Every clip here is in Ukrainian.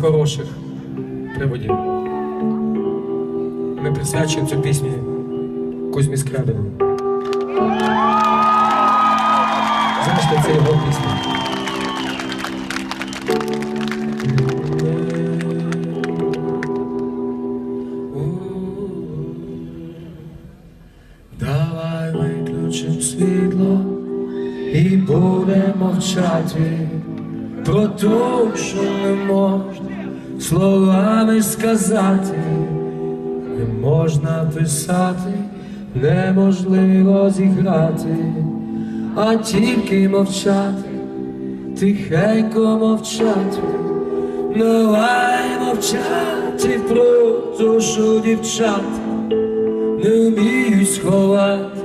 хороших приводів. Ми присвячуємо цю пісню Кузьмі Скрябину. Зрештою, це його пісня. Давай виключим світло і будемо мовчати про те, що не можна словами сказати, не можна писати, неможливо зіграти, а тільки мовчати, тихенько мовчати, давай мовчати про те, що дівчата не вміють сховати,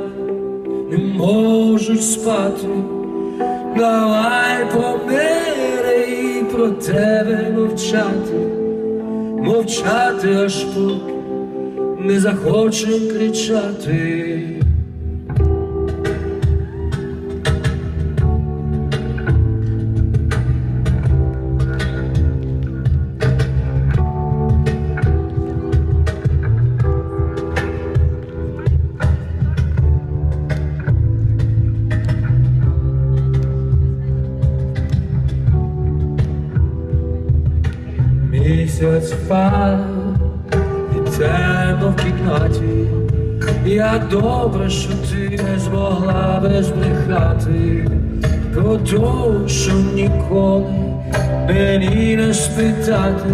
не можуть спати. Давай і про тебе мовчати, мовчати аж поки не захочу кричати. Місяць впав і темно в кімнаті. Як добре, що ти не змогла без брехати про що ніколи мені не спитати.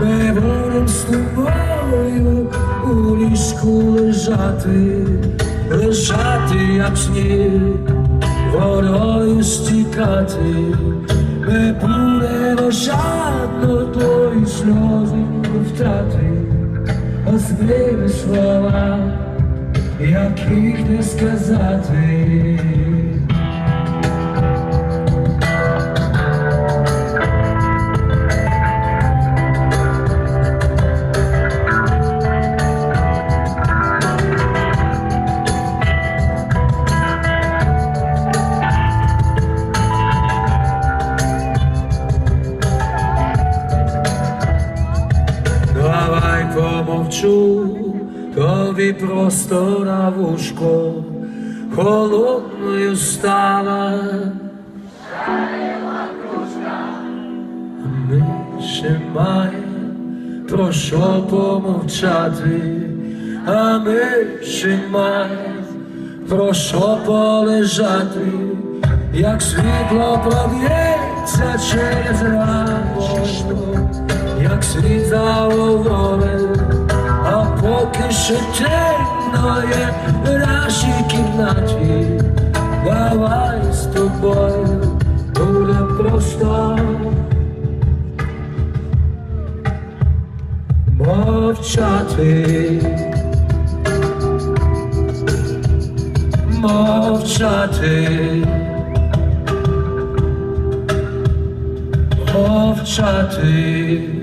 Ми будем з тобою у ліжку лежати, лежати, як сніг, водою стікати. Ми будемо жадно тої сльози втрати, Озвили слова, яких не сказати. Помовчу, тобі просто на вушко холодною стала. Ми ще маємо про що помовчати, а ми ще маємо про що полежати, як світло проб'ється через раму, темно є в нашій кімнаті, давай з тобою буде просто мовчати. Мовчати, мовчати.